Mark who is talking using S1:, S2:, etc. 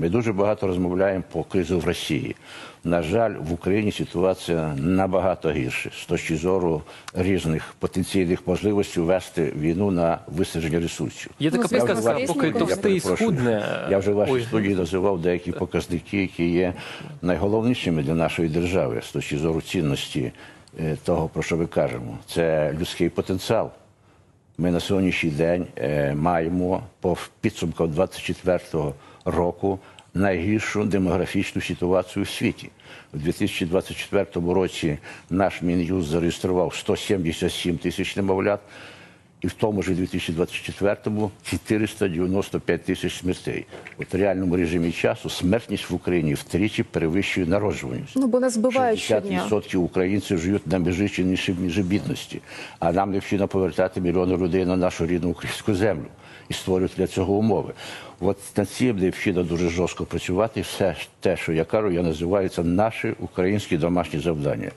S1: Ми дуже багато розмовляємо про кризу в Росії. На жаль, в Україні ситуація набагато гірша з точки зору різних потенційних можливостей вести війну на висадження ресурсів.
S2: Є така
S3: Ну,
S2: приказка, поки товстий схудне.
S1: Я вже в вашій
S2: Ой,
S1: студії називав деякі показники, які є найголовнішими для нашої держави з точки зору цінності е, того, про що ми кажемо. Це людський потенціал. Ми на сьогоднішній день е, маємо по підсумкам 24-го року найгіршу демографічну ситуацію в світі. У 2024 році наш Мін'юз зареєстрував 177 тисяч немовлят, і в тому ж 2024-му 495 тисяч смертей. От в реальному режимі часу смертність в Україні втричі перевищує народжуваність.
S3: Ну, бо нас збивають щодня.
S1: 60% українців живуть на межі чи нижче межі бідності. А нам необхідно повертати мільйони людей на нашу рідну українську землю і створювати для цього умови. От над цим необхідно дуже жорстко працювати. Все те, що я кажу, я називаю це наші українські домашні завдання.